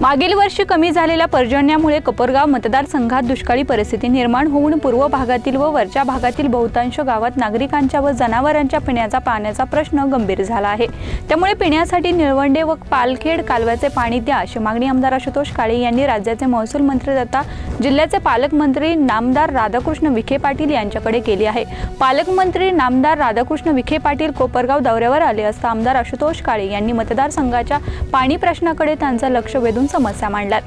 मागील वर्षी कमी झालेल्या पर्जन्यामुळे कपरगाव मतदारसंघात दुष्काळी परिस्थिती निर्माण होऊन पूर्व भागातील व वरच्या भागातील बहुतांश गावात नागरिकांच्या व जनावरांच्या पिण्याचा पाण्याचा प्रश्न गंभीर झाला आहे. त्यामुळे पिण्यासाठी निळवंडे व पालखेड कालव्याचे पाणी द्या अशी मागणी आमदार आशुतोष काळे यांनी राज्याचे महसूल मंत्री तथा जिल्ह्याचे पालकमंत्री नामदार राधाकृष्ण विखे पाटील यांच्याकडे केली आहे. पालकमंत्री नामदार राधाकृष्ण विखे पाटील कोपरगाव दौऱ्यावर आले असता आमदार आशुतोष काळे यांनी मतदारसंघाच्या पाणी प्रश्नाकडे त्यांचं लक्ष वेधून समस्या मांडल्यात.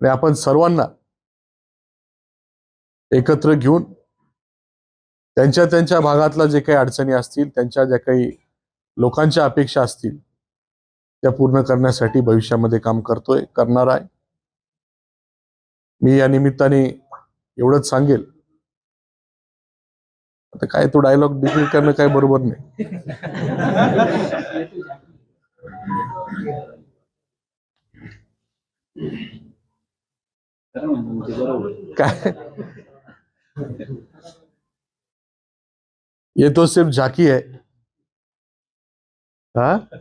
आणि आपण सर्वांना एकत्र घेऊन त्यांच्या त्यांच्या भागातल्या जे काही अडचणी असतील त्यांच्या ज्या काही लोकांच्या अपेक्षा असतील त्या पूर्ण करण्यासाठी भविष्यामध्ये काम करतोय करणार आहे. मी या निमित्ताने एवढंच सांगेल. आता काय तो डायलॉग डिक्लेअर करणं काय बरोबर नाही. ये तो सिर्फ़ झाकी है। हाँ?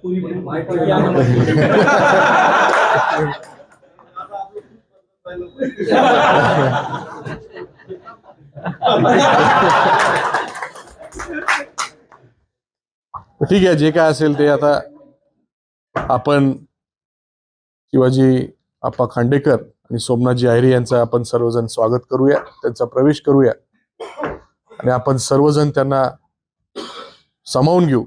ठीक आहे जे काय असेल ते आता आपण शिवाजी आप्पा खांडेकर आणि सोमनाथजी आहिरे यांचं आपण सर्वजण स्वागत करूया त्यांचा प्रवेश करूया. आणि आपण सर्वजण त्यांना सामावून घेऊ.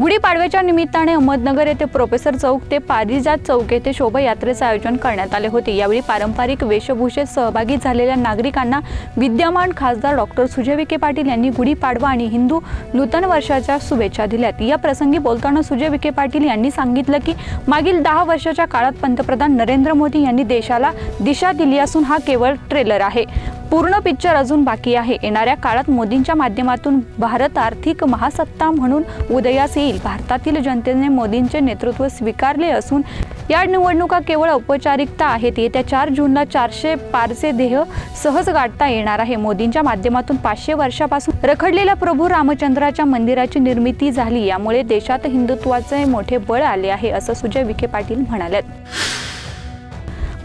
गुढीपाडव्याच्या निमित्ताने अहमदनगर येथे प्रोफेसर चौक ते पारिजात चौक येथे शोभायात्रेचे आयोजन करण्यात आले होते. यावेळी पारंपरिक वेशभूषेत सहभागी झालेल्या नागरिकांना विद्यमान खासदार डॉक्टर सुजय विखे पाटील यांनी गुढीपाडवा आणि हिंदू नूतन वर्षाच्या शुभेच्छा दिल्यात. या प्रसंगी बोलताना सुजय विखे पाटील यांनी सांगितलं की मागील दहा वर्षाच्या काळात पंतप्रधान नरेंद्र मोदी यांनी देशाला दिशा दिली असून हा केवळ ट्रेलर आहे. पूर्ण पिक्चर अजून बाकी आहे. येणाऱ्या काळात मोदींच्या माध्यमातून भारत आर्थिक महासत्ता म्हणून उदयास येईल. भारतातील जनतेने मोदींचे नेतृत्व स्वीकारले असून या निवडणुका केवळ औपचारिकता आहेत. येत्या चार जूनला चारशे पारचे देह सहज गाठता येणार आहे. मोदींच्या माध्यमातून पाचशे वर्षापासून रखडलेल्या प्रभू रामचंद्राच्या मंदिराची निर्मिती झाली. यामुळे देशात हिंदुत्वाचे मोठे बळ आले आहे असं सुजय विखे पाटील म्हणाल्यात.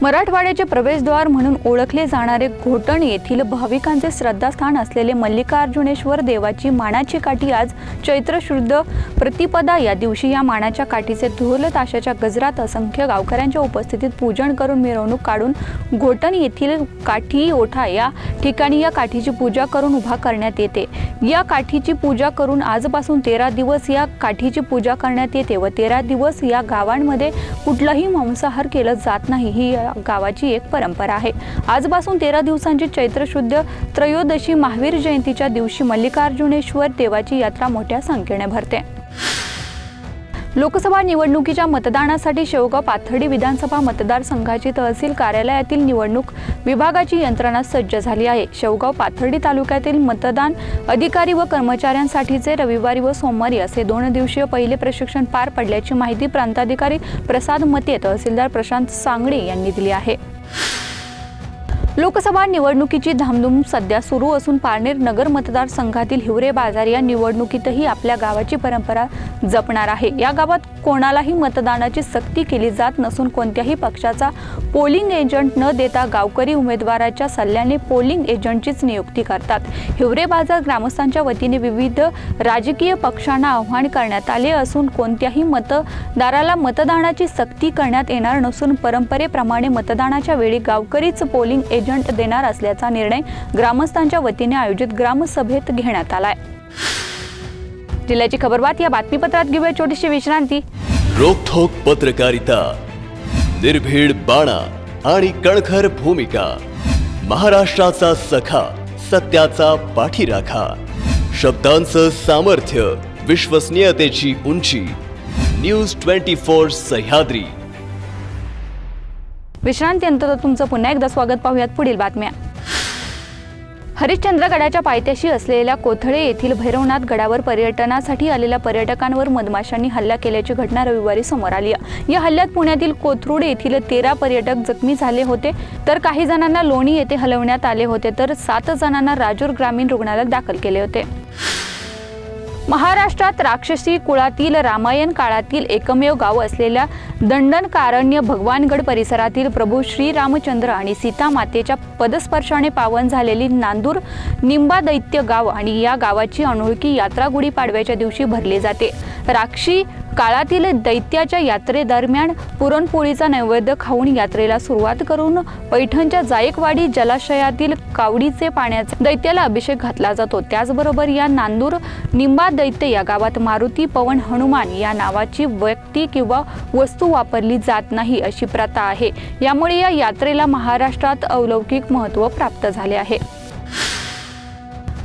मराठवाड्याचे प्रवेशद्वार म्हणून ओळखले जाणारे घोटण येथील भाविकांचे श्रद्धास्थान असलेले मल्लिकार्जुनेश्वर देवाची मानाची काठी आज चैत्र शुद्ध प्रतिपदा या दिवशी या मानाच्या काठीचे धोल ताशाच्या गजरात असंख्य गावकऱ्यांच्या उपस्थितीत पूजन करून मिरवणूक काढून घोटण येथील काठी ओठा या ठिकाणी या काठीची पूजा करून उभा करण्यात येते. या काठीची पूजा करून आजपासून तेरा दिवस या काठीची पूजा करण्यात येते व तेरा दिवस या गावांमध्ये कुठलाही मांसाहार केलं जात नाही. ही या गावाची एक परंपरा आहे. आजपासून तेरा दिवसांची चैत्र शुद्ध त्रयोदशी महावीर जयंतीच्या दिवशी मल्लिकार्जुनेश्वर देवाची यात्रा मोठ्या संख्येने भरते. लोकसभा निवडणुकीच्या मतदानासाठी शेवगाव पाथर्डी विधानसभा मतदारसंघाची तहसील कार्यालयातील निवडणूक विभागाची यंत्रणा सज्ज झाली आहे. शेवगाव पाथर्डी तालुक्यातील मतदान अधिकारी व कर्मचाऱ्यांसाठीचे रविवारी व सोमवारी असे दोन दिवसीय पहिले प्रशिक्षण पार पडल्याची माहिती प्रांताधिकारी प्रसाद मते तहसीलदार प्रशांत सांगडे यांनी दिली आहे. लोकसभा निवडणुकीची धामधूम सध्या सुरू असून पारनेर नगर मतदारसंघातील हिवरे बाजार या निवडणुकीतही आपल्या गावाची परंपरा जपणार आहे. या गावात कोणालाही मतदानाची सक्ती केली जात नसून कोणत्याही पक्षाचा पोलिंग एजंट न देता गावकरी उमेदवाराच्या सल्ल्याने पोलिंग एजंटचीच नियुक्ती करतात. हिवरे बाजार ग्रामस्थांच्या वतीने विविध राजकीय पक्षांना आव्हान करण्यात आले असून कोणत्याही मतदाराला मतदानाची सक्ती करण्यात येणार नसून परंपरेप्रमाणे मतदानाच्या वेळी गावकरीच पोलिंग एजंट देणार असल्याचा निर्णय ग्रामस्थांच्या वतीने आयोजित ग्रामसभेत घेण्यात आलाय. जिल्ह्याची खबरबात या बातमीपत्रात घेऊया छोटीशी विश्रांती. रोखोक पत्रकारिता निर्भीड बाणा आणि कणखर भूमिका महाराष्ट्राचा सखा सत्याचा पाठीराखा शब्दांचं सामर्थ्य विश्वसनीयतेची उंची न्यूज ट्वेंटी फोर सह्याद्री. विश्रांती अंतर्गत तुमचं पुन्हा एकदा स्वागत पाहूयात पुढील बातम्या. हरिश्चंद्रगडाच्या पायथ्याशी असलेल्या कोथळे येथील भैरवनाथ गडावर पर्यटनासाठी आलेल्या पर्यटकांवर मधमाशांनी हल्ला केल्याची घटना रविवारी समोर आली. या हल्ल्यात पुण्यातील कोथरूड येथील तेरा पर्यटक जखमी झाले होते. तर काही जणांना लोणी येथे हलवण्यात आले होते. तर सात जणांना राजूर ग्रामीण रुग्णालयात दाखल केले होते. महाराष्ट्रात राक्षसी कुळातील रामायण काळातील एकमेव गाव असलेल्या दंडनकारण्य भगवानगड परिसरातील प्रभू श्रीरामचंद्र आणि सीता मातेच्या पदस्पर्शाने पावन झालेली नांदूर निंबा दैत्य गाव आणि या गावाची अनोळखी यात्रा गुढीपाडव्याच्या दिवशी भरली जाते. राक्षी काळातील दैत्याच्या यात्रेदरम्यान पुरणपोळीचा नैवेद्य खाऊन यात्रेला सुरुवात करून पैठणच्या जायकवाडी जलाशयातील कावडीचे पाण्याचा दैत्याला अभिषेक घातला जातो. त्याचबरोबर या नांदूर निंबा दैत्य या गावात मारुती पवन हनुमान या नावाची व्यक्ती किंवा वस्तू वापरली जात नाही अशी प्रथा आहे. यामुळे या यात्रेला महाराष्ट्रात अलौकिक महत्त्व प्राप्त झाले आहे.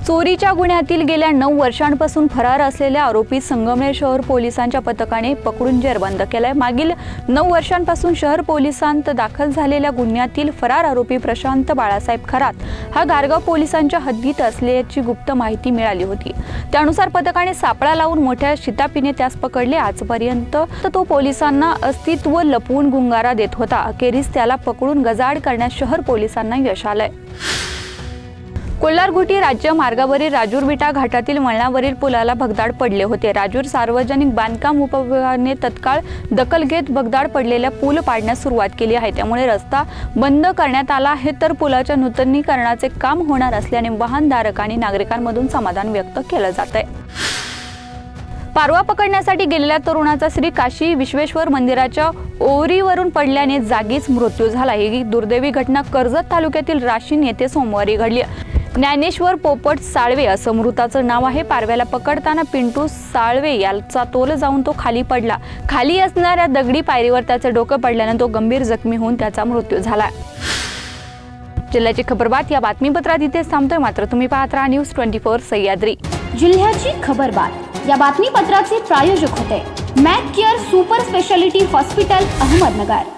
चोरीच्या गुन्ह्यातील गेल्या नऊ वर्षांपासून फरार असलेल्या आरोपी संगमनेर शहर पोलिसांच्या पथकाने पकडून जेरबंद केलाय. मागील नऊ वर्षांपासून शहर पोलिसांत दाखल झालेल्या गुन्ह्यातील फरार आरोपी प्रशांत बाळासाहेब खरात हा गारगाव पोलिसांच्या हद्दीत असल्याची गुप्त माहिती मिळाली होती. त्यानुसार पथकाने सापळा लावून मोठ्या शितापीने त्यास पकडले. आजपर्यंत तर तो पोलिसांना अस्तित्व लपवून गुंगारा देत होता. अखेरीस त्याला पकडून गजाड करण्यास शहर पोलिसांना यश आलंय. कोल्हारघुटी राज्य मार्गावरील राजूर विटा घाटातील वळणावरील पुलाला भगदाड पडले होते. राजूर सार्वजनिक बांधकाम उपविभागाने तत्काळ दखल घेत भगदाड पडलेल्या पूल पाडण्यास सुरुवात केली आहे. त्यामुळे रस्ता बंद करण्यात आला आहे तर पुलाच्या नूतनीकरणाचे काम होणार असल्याने वाहनधारक आणि नागरिकांमधून समाधान व्यक्त केलं जात आहे पारवा पकडण्यासाठी गेलेल्या तरुणाचा श्री काशी विश्वेश्वर मंदिराच्या ओवरीवरून पडल्याने जागीच मृत्यू झाला. ही दुर्दैवी घटना कर्जत तालुक्यातील राशीन येथे सोमवारी घडली. ज्ञानेश्वर पोपट साळवे असं मृताचं नाव आहे. पारव्याला पकडताना पिंटू साळवे याचा तोल जाऊन तो खाली पडला. खाली असणाऱ्या दगडी पायरीवर त्याचं डोकं पडल्यानं तो गंभीर जखमी होऊन त्याचा मृत्यू झाला. जिल्ह्याची खबरबात या बातमीपत्रात इथेच थांबतोय. मात्र तुम्ही पाहत राहा न्यूज ट्वेंटी फोर सह्याद्री. जिल्ह्याची खबरबात. या बातमीपत्राचे प्रायोजक होते. Mac Care super speciality hospital Ahmednagar.